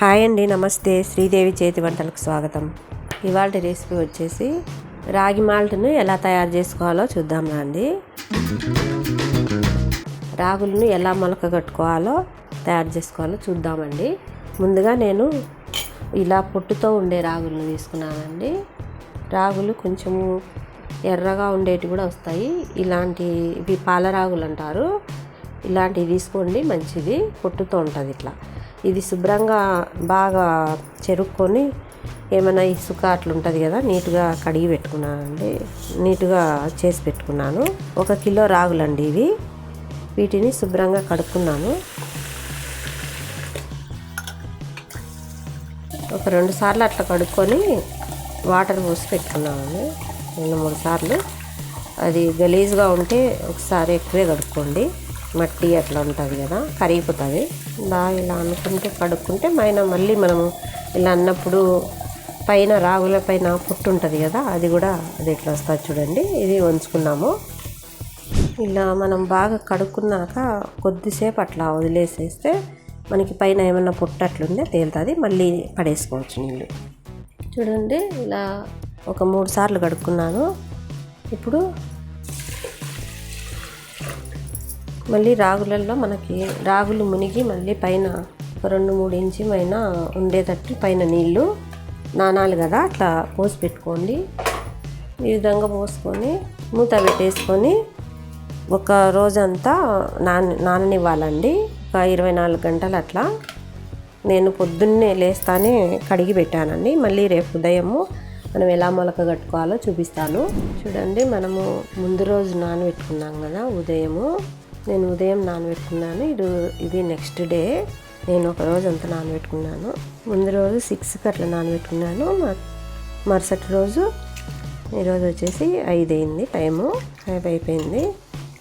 Hi అండి నమస్తే. శ్రీదేవి చేతి వంటలకు స్వాగతం. ఇవాళ రెసిపీ వచ్చేసి రాగి మాల్ట్ను ఎలా తయారు చేసుకోవాలో చూద్దాం రండి రాగులను ఎలా మొలక కట్టుకోవాలో తయారు చేసుకోవాలో చూద్దామండి. ముందుగా నేను ఇలా పొట్టుతో ఉండే రాగులను తీసుకున్నానండి. రాగులు కొంచెము ఎర్రగా ఉండేవి కూడా వస్తాయి. ఇలాంటి ఇవి పాల రాగులు అంటారు. ఇలాంటివి తీసుకోండి మంచిది. పొట్టుతో ఉంటుంది ఇట్లా. ఇది శుభ్రంగా బాగా చెరుక్కొని ఏమైనా ఇసుక అట్లుంటుంది కదా నీట్గా కడిగి పెట్టుకున్నానండి. నీట్గా చేసి పెట్టుకున్నాను. ఒక కిలో రాగులండి ఇవి. వీటిని శుభ్రంగా కడుక్కున్నాను. ఒక రెండు సార్లు అట్లా కడుక్కొని వాటర్ పోసి పెట్టుకున్నామండి రెండు మూడు సార్లు. అది గలీజ్గా ఉంటే ఒకసారి ఎక్కువే కడుక్కోండి. మట్టి అట్లా ఉంటుంది కదా కరిగిపోతుంది. ఇలా ఇలా అనుకుంటే కడుక్కుంటే పైన మళ్ళీ మనము ఇలా అన్నప్పుడు పైన రాగుల పైన పుట్టు ఉంటుంది కదా అది కూడా అది ఎట్లా వస్తుంది చూడండి. ఇది వంచుకున్నాము. ఇలా మనం బాగా కడుక్కున్నాక కొద్దిసేపు అట్లా వదిలేసేస్తే మనకి పైన ఏమన్నా పుట్టు అట్లుందే తేలుతుంది మళ్ళీ పడేసుకోవచ్చు నీళ్ళు. చూడండి ఇలా ఒక మూడు సార్లు కడుక్కున్నాను. ఇప్పుడు మళ్ళీ రాగులలో మనకి రాగులు మునిగి మళ్ళీ పైన ఒక రెండు మూడు ఇంచు పైన ఉండేటట్టు పైన నీళ్ళు నానాలి కదా అట్లా పోసి పెట్టుకోండి. ఈ విధంగా పోసుకొని మూత పెట్టేసుకొని ఒక రోజంతా నాన నాననివ్వాలండి. ఒక ఇరవై నాలుగు గంటలు అట్లా నేను పొద్దున్నే లేస్తానే కడిగి పెట్టానండి. మళ్ళీ రేపు ఉదయము మనం ఎలా మొలక కట్టుకోవాలో చూపిస్తాను. చూడండి మనము ముందు రోజు నానబెట్టుకున్నాం కదా ఉదయము. నేను ఉదయం నానబెట్టుకున్నాను. ఇది ఇది నెక్స్ట్ డే నేను ఒక రోజు అంతా నానబెట్టుకున్నాను. ముందు రోజు సిక్స్కి అట్లా నానబెట్టుకున్నాను. మరుసటి రోజు ఈరోజు వచ్చేసి ఐదు అయింది టైము. ఫైవ్ అయిపోయింది.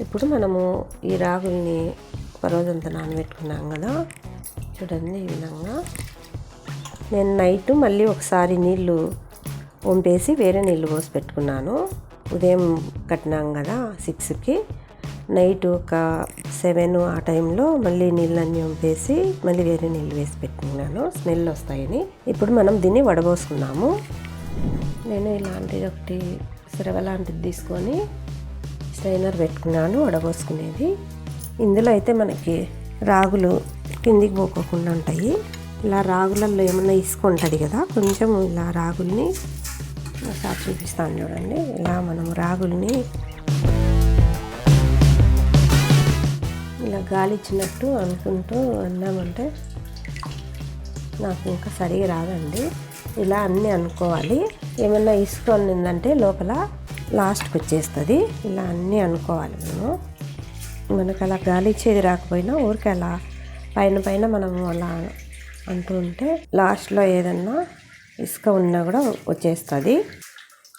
ఇప్పుడు మనము ఈ రాగుల్ని ఒక రోజు అంతా నానబెట్టుకున్నాం కదా. చూడండి ఈ విధంగా. నేను నైట్ మళ్ళీ ఒకసారి నీళ్ళు వంపేసి వేరే నీళ్ళు పోసి పెట్టుకున్నాను. ఉదయం కట్టినాం కదా సిక్స్కి నైట్ ఒక సెవెన్ ఆ టైంలో మళ్ళీ నీళ్ళన్నీ వంపేసి మళ్ళీ వేరే నీళ్ళు వేసి పెట్టుకున్నాను. స్మెల్ వస్తాయని. ఇప్పుడు మనం దీన్ని వడబోసుకున్నాము నేను ఇలాంటిది ఒకటి సిరవ లాంటిది తీసుకొని స్ట్రైనర్ పెట్టుకున్నాను వడబోసుకునేది. ఇందులో అయితే మనకి రాగులు కిందికి పోకోకుండా ఉంటాయి. ఇలా రాగులలో ఏమన్నా ఇసుక ఉంటుంది కదా కొంచెం ఇలా రాగుల్ని ఒకసారి చూపిస్తాను చూడండి. ఇలా మనం రాగుల్ని ఇలా గాలి ఇచ్చినట్టు అనుకుంటూ అన్నామంటే నాకు ఇంకా సరిగా రాదండి. ఇలా అన్నీ అనుకోవాలి. ఏమైనా ఇసుక ఉన్నిందంటే లోపల లాస్ట్కి వచ్చేస్తుంది. ఇలా అన్నీ అనుకోవాలి మేము మనకు అలా గాలి ఇచ్చేది రాకపోయినా ఊరికే అలా పైన పైన మనము అలా అంటూ ఉంటే లాస్ట్లో ఏదన్నా ఇసుక ఉన్నా కూడా వచ్చేస్తుంది.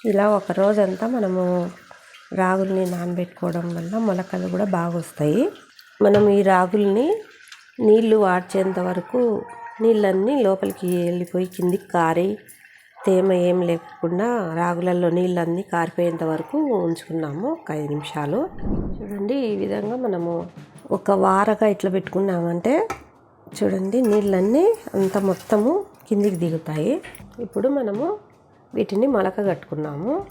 ఇలా ఒక రోజంతా మనము రాగుల్ని నానబెట్టుకోవడం వల్ల మొలకలు కూడా బాగా వస్తాయి మనం ఈ రాగుల్ని నీళ్ళు వాడ్చేంత వరకు నీళ్ళన్నీ లోపలికి వెళ్ళిపోయి కిందికి కారి తేమ ఏం లేకుండా రాగులలో నీళ్ళన్నీ కారిపోయేంత వరకు ఉంచుకున్నాము ఒక ఐదు నిమిషాలు. చూడండి ఈ విధంగా మనము ఒక వారగా ఇట్లా పెట్టుకున్నామంటే చూడండి నీళ్ళన్నీ అంత మొత్తము కిందికి దిగుతాయి. ఇప్పుడు మనము వీటిని మొలక కట్టుకున్నాము.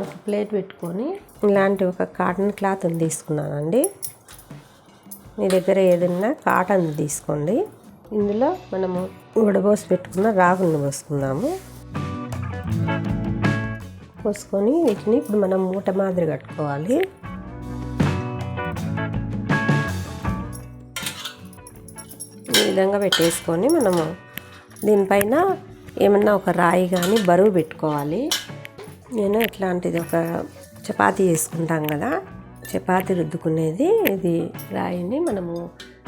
ఒక ప్లేట్ పెట్టుకొని ఇలాంటి ఒక కాటన్ క్లాత్ తీసుకున్నానండి. మీ దగ్గర ఏదన్నా కాటన్ తీసుకోండి. ఇందులో మనము ఉడబోసి పెట్టుకున్న రాగులను పోసుకుందాము. పోసుకొని వీటిని ఇప్పుడు మనం మూట మాదిరి కట్టుకోవాలి. ఈ విధంగా పెట్టేసుకొని మనము దీనిపైన ఏమన్నా ఒక రాయి కానీ బరువు పెట్టుకోవాలి. నేను ఇట్లాంటిది ఒక చపాతీ చేసుకుంటాం కదా. చపాతి రుద్దుకునేది ఇది రాయిని మనము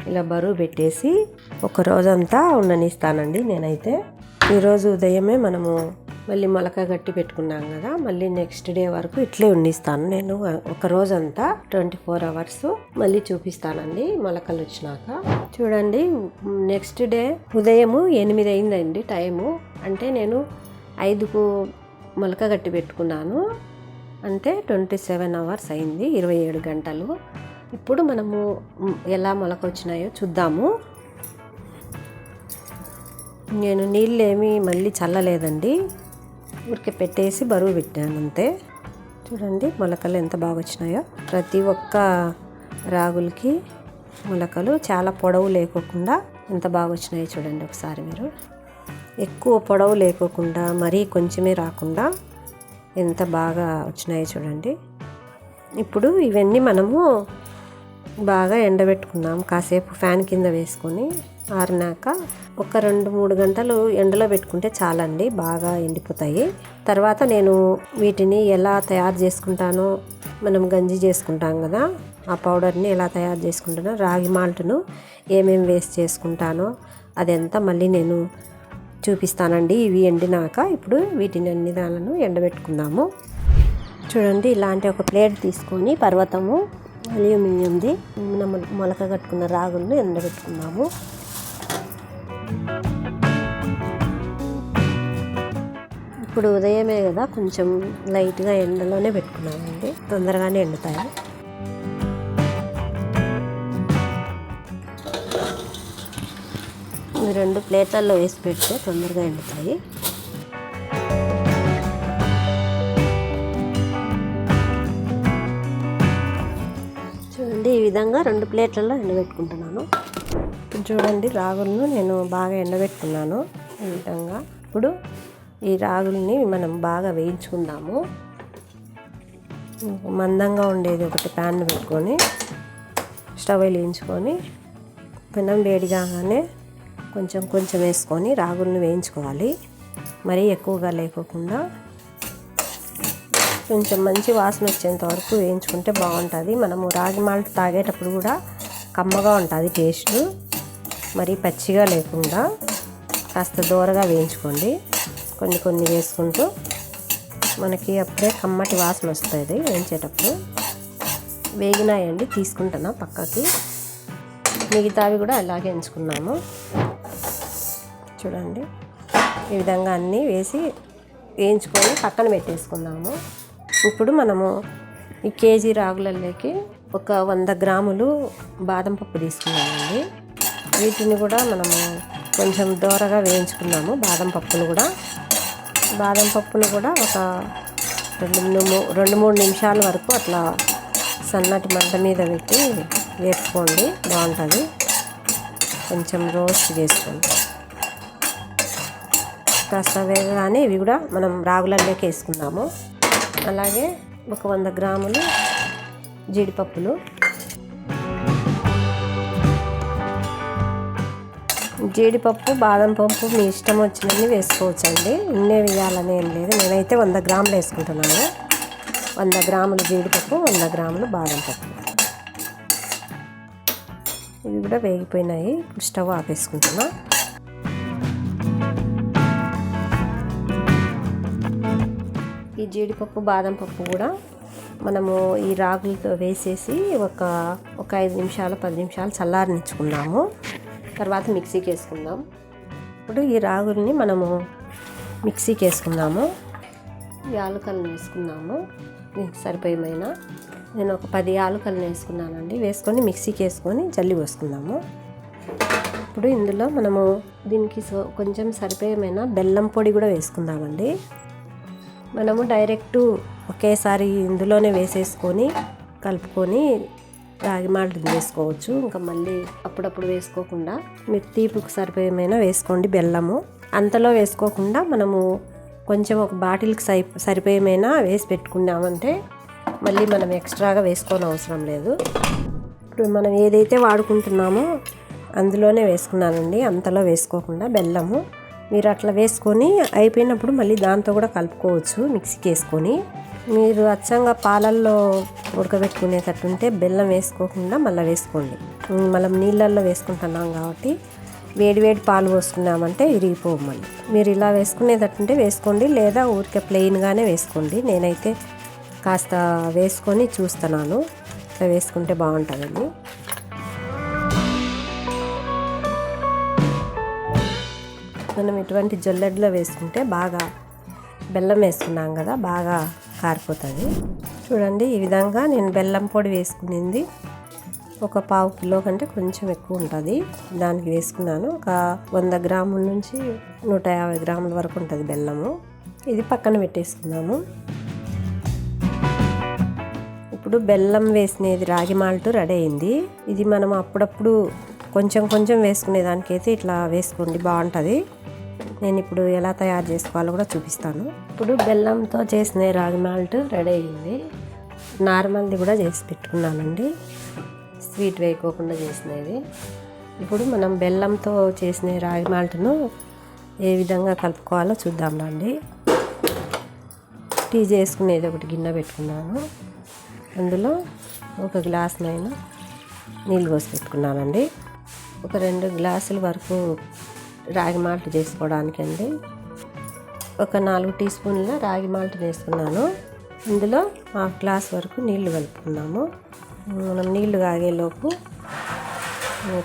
ఇలా బరువు పెట్టేసి ఒక రోజంతా ఉండనిస్తానండి నేనైతే. ఈరోజు ఉదయమే మనము మళ్ళీ మొలక గట్టి పెట్టుకున్నాం కదా మళ్ళీ నెక్స్ట్ డే వరకు ఇట్లే ఉండిస్తాను. నేను ఒక రోజంతా ట్వంటీ ఫోర్ అవర్స్ మళ్ళీ చూపిస్తానండి మొలకలు వచ్చినాక. చూడండి నెక్స్ట్ డే ఉదయము ఎనిమిది అయిందండి టైము. అంటే నేను ఐదుకు మొలక గట్టి పెట్టుకున్నాను. అంటే ట్వంటీ సెవెన్ అవర్స్ అయింది ఇరవై ఏడు గంటలు. ఇప్పుడు మనము ఎలా మొలక వచ్చినాయో చూద్దాము. నేను నీళ్ళు మళ్ళీ చల్లలేదండి. ఊరికే పెట్టేసి బరువు పెట్టాను అంతే. చూడండి మొలకలు ఎంత బాగా వచ్చినాయో. ప్రతి ఒక్క రాగులకి మొలకలు చాలా పొడవు లేకోకుండా ఎంత బాగా వచ్చినాయో చూడండి ఒకసారి మీరు. ఎక్కువ పొడవు లేకోకుండా మరీ కొంచెమే రాకుండా ఎంత బాగా వచ్చినాయో చూడండి. ఇప్పుడు ఇవన్నీ మనము బాగా ఎండబెట్టుకున్నాం. కాసేపు ఫ్యాన్ కింద వేసుకొని ఆరినాక ఒక రెండు మూడు గంటలు ఎండలో పెట్టుకుంటే చాలండి బాగా ఎండిపోతాయి. తర్వాత నేను వీటిని ఎలా తయారు చేసుకుంటానో మనం గంజి చేసుకుంటాం కదా ఆ పౌడర్ని ఎలా తయారు చేసుకుంటానో రాగి మాల్ట్ను ఏమేమి వేస్ట్ చేసుకుంటానో అదంతా మళ్ళీ నేను చూపిస్తానండి. ఇవి ఎండినాక ఇప్పుడు వీటిని అన్ని దానిలను ఎండబెట్టుకుందాము. చూడండి ఇలాంటి ఒక ప్లేట్ తీసుకొని పర్వతము అల్యూమినియంది మనం మొలక కట్టుకున్న రాగులను ఎండబెట్టుకున్నాము ఇప్పుడు ఉదయమే కదా కొంచెం లైట్గా ఎండలోనే పెట్టుకున్నామండి. తొందరగానే ఎండుతాయి. ఈ రెండు ప్లేట్లలో వేసి పెడితే తొందరగా ఎండుతాయి. చూడండి ఈ విధంగా రెండు ప్లేట్లలో ఎండబెట్టుకుంటున్నాను. ఇప్పుడు చూడండి రాగులను నేను బాగా ఎండబెట్టుకున్నాను. ఈ విధంగా ఇప్పుడు ఈ రాగుల్ని మనం బాగా వేయించుకుందాము. మందంగా ఉండేది ఒకటి ప్యాన్ పెట్టుకొని స్టవ్ వేయించుకొని పెనం వేడి కాగానే కొంచెం కొంచెం వేసుకొని రాగులను వేయించుకోవాలి. మరీ ఎక్కువగా లేకోకుండా కొంచెం మంచి వాసన వచ్చేంత వరకు వేయించుకుంటే బాగుంటుంది. మనము రాగి మాల్ట్ తాగేటప్పుడు కూడా కమ్మగా ఉంటుంది టేస్ట్. మరీ పచ్చిగా లేకుండా కాస్త దూరగా వేయించుకోండి. కొన్ని కొన్ని వేసుకుంటూ మనకి అప్పుడే కమ్మటి వాసన వస్తుంది వేయించేటప్పుడు. వేగినాయండి తీసుకుంటున్నా పక్కకి. మిగతావి కూడా అలాగే ఎంచుకున్నాము. చూడండి. ఈ విధంగా అన్నీ వేసి వేయించుకొని పక్కన పెట్టేసుకున్నాము ఇప్పుడు మనము ఈ కేజీ రాగులలోకి ఒక వంద గ్రాములు బాదం పప్పు తీసుకున్నామండి. వీటిని కూడా మనము కొంచెం దూరగా వేయించుకున్నాము బాదం పప్పును కూడా. బాదం పప్పును కూడా ఒక రెండు మూ- రెండు మూడు నిమిషాల వరకు అట్లా సన్నటి మంట మీద పెట్టి వేపుకోండి. బాగుంటుంది. కొంచెం రోస్ట్ చేసుకోండి. కాస్త వేగగానే ఇవి కూడా మనం రాగులలోకి వేసుకుందాము. అలాగే ఒక వంద గ్రాములు జీడిపప్పులు. జీడిపప్పు బాదం పప్పు మీ ఇష్టం వచ్చినన్ని వేసుకోవచ్చండి. ఇన్నే వేయాలని ఏం లేదు. నేనైతే వంద గ్రాములు వేసుకుంటున్నాను. వంద గ్రాములు జీడిపప్పు వంద గ్రాములు బాదం పప్పు. ఇవి కూడా వేగిపోయినాయి. స్టవ్ ఆపేసుకుంటున్నాను ఈ జీడిపప్పు బాదం పప్పు కూడా మనము ఈ రాగులతో వేసేసి ఒక ఒక ఐదు నిమిషాలు పది నిమిషాలు చల్లారనిచ్చుకుందాము తర్వాత మిక్సీకి వేసుకుందాం ఇప్పుడు ఈ రాగుల్ని మనము మిక్సీకి వేసుకుందాము యాలకలను వేసుకుందాము. దీనికి సరిపోయేమైన. నేను ఒక పది యాలకలను వేసుకున్నానండి. వేసుకొని మిక్సీకి వేసుకొని జల్లి పోసుకుందాము. ఇప్పుడు ఇందులో మనము దీనికి సో కొంచెం సరిపోయమైన బెల్లం పొడి కూడా వేసుకుందామండి. మనము డైరెక్ట్ ఒకేసారి ఇందులోనే వేసేసుకొని కలుపుకొని రాగి మాల్ట్ వేసుకోవచ్చు. ఇంకా మళ్ళీ అప్పుడప్పుడు వేసుకోకుండా మీరు తీపుకు సరిపోయేమైనా వేసుకోండి బెల్లము. అంతలో వేసుకోకుండా మనము కొంచెం ఒక బాటిల్కి సరి సరిపోయేమైనా వేసి పెట్టుకున్నామంటే మళ్ళీ మనం ఎక్స్ట్రాగా వేసుకోని అవసరం లేదు. ఇప్పుడు మనం ఏదైతే వాడుకుంటున్నామో అందులోనే వేసుకున్నానండి. అంతలో వేసుకోకుండా బెల్లము. మీరు అట్లా వేసుకొని అయిపోయినప్పుడు మళ్ళీ దాంతో కూడా కలుపుకోవచ్చు మిక్సీకి వేసుకొని. మీరు అచ్చంగా పాలల్లో ఉడకబెట్టుకునేటట్టుంటే బెల్లం వేసుకోకుండా మళ్ళీ వేసుకోండి. మనం నీళ్ళల్లో వేసుకుంటున్నాం కాబట్టి వేడి వేడి పాలు పోసుకున్నామంటే విరిగిపోవు మళ్ళీ. మీరు ఇలా వేసుకునేటట్టుంటే వేసుకోండి లేదా ఊరికే ప్లెయిన్గానే వేసుకోండి. నేనైతే కాస్త వేసుకొని చూస్తున్నాను. ఇట్లా వేసుకుంటే బాగుంటుందండి. మనం ఇటువంటి జొల్లెడ్లో వేసుకుంటే బాగా బెల్లం వేసుకున్నాం కదా బాగా కారిపోతుంది. చూడండి ఈ విధంగా నేను బెల్లం పొడి వేసుకునింది. ఒక పావు కిలో కంటే కొంచెం ఎక్కువ ఉంటుంది. దానికి వేసుకున్నాను. ఒక వంద గ్రాముల నుంచి నూట యాభై గ్రాముల వరకు ఉంటుంది బెల్లము. ఇది పక్కన పెట్టేసుకున్నాము. ఇప్పుడు బెల్లం వేసినది రాగి మాల్ట్ రెడీ అయింది. ఇది మనం అప్పుడప్పుడు కొంచెం కొంచెం వేసుకునే దానికైతే ఇట్లా వేసుకోండి బాగుంటుంది. నేను ఇప్పుడు ఎలా తయారు చేసుకోవాలో కూడా చూపిస్తాను. ఇప్పుడు బెల్లంతో చేసిన రాగి మాల్ట్ రెడీ అయింది. నార్మల్ది కూడా చేసి పెట్టుకున్నానండి. స్వీట్ వేయకోకుండా చేసినది. ఇప్పుడు మనం బెల్లంతో చేసిన రాగి మాల్ట్ను ఏ విధంగా కలుపుకోవాలో చూద్దాం రండి. టీ చేసుకునేది ఒకటి గిన్నె పెట్టుకున్నాను. అందులో ఒక గ్లాస్ నైన్ నీళ్ళు పోసి పెట్టుకున్నానండి. ఒక రెండు గ్లాసుల వరకు రాగి మాల్ట్ చేసుకోవడానికి అండి ఒక నాలుగు టీ స్పూన్ల రాగి మాల్ట్ వేసుకున్నాను. ఇందులో హాఫ్ గ్లాస్ వరకు నీళ్ళు కలుపుకున్నాము. మనం నీళ్ళు కాగేలోపు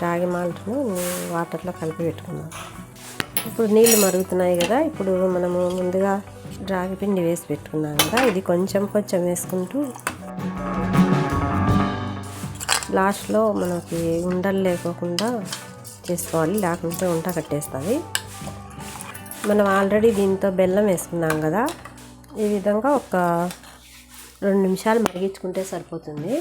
రాగి మాల్ట్ను వాటర్లో కలిపి పెట్టుకున్నాం. ఇప్పుడు నీళ్ళు మరుగుతున్నాయి కదా ఇప్పుడు మనము ముందుగా రాగి పిండి వేసి పెట్టుకున్నాం కదా ఇది కొంచెం కొంచెం వేసుకుంటూ లాస్ట్లో మనకి ఉండలు లేకోకుండా చేసుకోవాలి లేకుంటే వంట కట్టేస్తుంది. మనం ఆల్రెడీ దీంతో బెల్లం వేసుకున్నాం కదా ఈ విధంగా ఒక రెండు నిమిషాలు మరిగించుకుంటే సరిపోతుంది.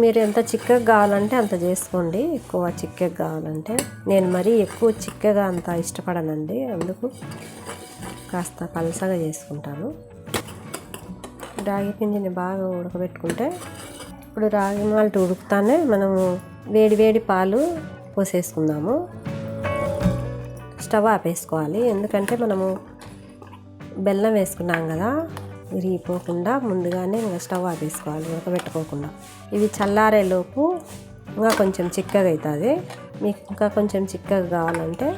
మీరు ఎంత చిక్కగా కావాలంటే అంత చేసుకోండి ఎక్కువ చిక్కగా కావాలంటే. నేను మరీ ఎక్కువ చిక్కగా అంత ఇష్టపడనండి అందుకు కాస్త పలసగా చేసుకుంటాను. రాగి పిండిని బాగా ఉడకబెట్టుకుంటే ఇప్పుడు రాగి మాల్ట్ ఉడుకుతానే మనము వేడి వేడి పాలు పోసేసుకుందాము. స్టవ్ ఆపేసుకోవాలి. ఎందుకంటే మనము బెల్లం వేసుకున్నాం కదా విరిగిపోకుండా ముందుగానే ఇంకా స్టవ్ ఆపేసుకోవాలి ఉడకబెట్టుకోకుండా. ఇవి చల్లారేలోపు ఇంకా కొంచెం చిక్కగా అవుతుంది. మీకు ఇంకా కొంచెం చిక్కగా కావాలంటే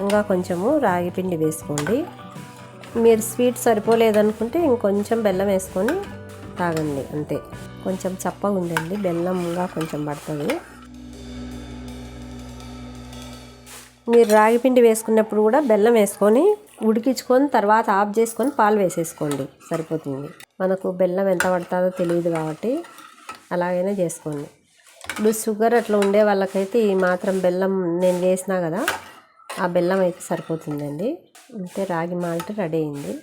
ఇంకా కొంచెము రాగి పిండి వేసుకోండి. మీరు స్వీట్ సరిపోలేదనుకుంటే ఇంకొంచెం బెల్లం వేసుకొని తాగండి అంతే. కొంచెం చప్పగా ఉందండి బెల్లంగా కొంచెం పడుతుంది. మీరు రాగి పిండి వేసుకున్నప్పుడు కూడా బెల్లం వేసుకొని ఉడికించుకొని తర్వాత ఆఫ్ చేసుకొని పాలు వేసేసుకోండి సరిపోతుంది. మనకు బెల్లం ఎంత పడుతుందో తెలియదు కాబట్టి అలాగైనా చేసుకోండి. ఇప్పుడు షుగర్ అట్లా ఉండే వాళ్ళకైతే ఈ మాత్రం బెల్లం నేను వేసినా కదా ఆ బెల్లం అయితే సరిపోతుందండి. అంతే రాగి మాల్ట్ రెడీ అయింది.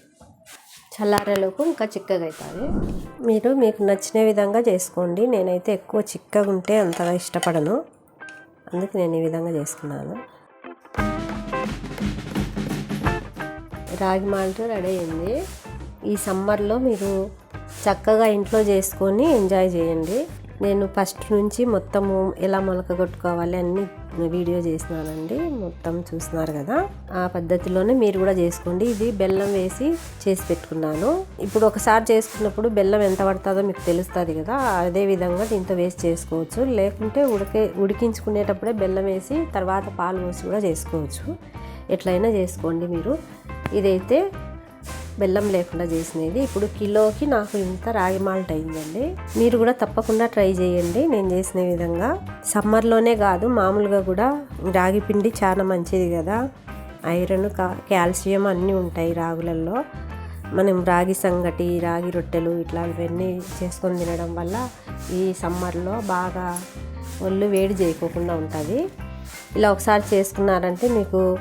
చల్లారేలోపు ఇంకా చిక్కగా అవుతుంది మీరు మీకు నచ్చిన విధంగా చేసుకోండి. నేనైతే ఎక్కువ చిక్కగా ఉంటే అంతగా ఇష్టపడను. అందుకు నేను ఈ విధంగా చేసుకున్నాను. రాగి మాల్ట్ రెడీ అయింది. ఈ సమ్మర్లో మీరు చక్కగా ఇంట్లో చేసుకొని ఎంజాయ్ చేయండి. నేను ఫస్ట్ నుంచి మొత్తము ఎలా మొలక కొట్టుకోవాలి అన్ని వీడియో చేసినానండి. మొత్తం చూస్తున్నారు కదా. ఆ పద్ధతిలోనే మీరు కూడా చేసుకోండి. ఇది బెల్లం వేసి చేసి పెట్టుకున్నాను. ఇప్పుడు ఒకసారి చేసుకున్నప్పుడు బెల్లం ఎంత పడుతుందో మీకు తెలుస్తుంది కదా. అదే విధంగా దీంతో వేసి చేసుకోవచ్చు. లేకుంటే ఉడికే ఉడికించుకునేటప్పుడే బెల్లం వేసి తర్వాత పాలు పోసి కూడా చేసుకోవచ్చు. ఎట్లయినా చేసుకోండి మీరు. ఇదైతే బెల్లం లేకుండా చేసినది. ఇప్పుడు కిలోకి నాకు ఇంత రాగి మాల్ట్ అయిందండి. మీరు కూడా తప్పకుండా ట్రై చేయండి. నేను చేసిన విధంగా. సమ్మర్లోనే కాదు మామూలుగా కూడా రాగి పిండి చాలా మంచిది కదా. ఐరన్ కాల్షియం అన్నీ ఉంటాయి రాగులలో మనం రాగి సంగటి రాగి రొట్టెలు ఇట్లాంటివన్నీ చేసుకొని తినడం వల్ల ఈ సమ్మర్లో బాగా ఒళ్ళు వేడి చేయకోకుండా ఉంటుంది. ఇలా ఒకసారి చేసుకున్నారంటే మీకు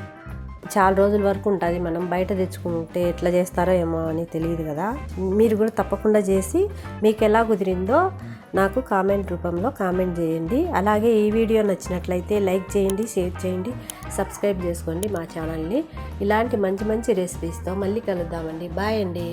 చాలా రోజుల వరకు ఉంటుంది. మనం బయట తెచ్చుకుంటే ఎట్లా చేస్తారో ఏమో అని తెలియదు కదా. మీరు కూడా తప్పకుండా చేసి మీకు ఎలా కుదిరిందో నాకు కామెంట్ రూపంలో కామెంట్ చేయండి. అలాగే ఈ వీడియో నచ్చినట్లయితే లైక్ చేయండి షేర్ చేయండి సబ్స్క్రైబ్ చేసుకోండి మా ఛానల్ని. ఇలాంటి మంచి మంచి రెసిపీస్తో మళ్ళీ కలుద్దామండి. బాయ్ అండి.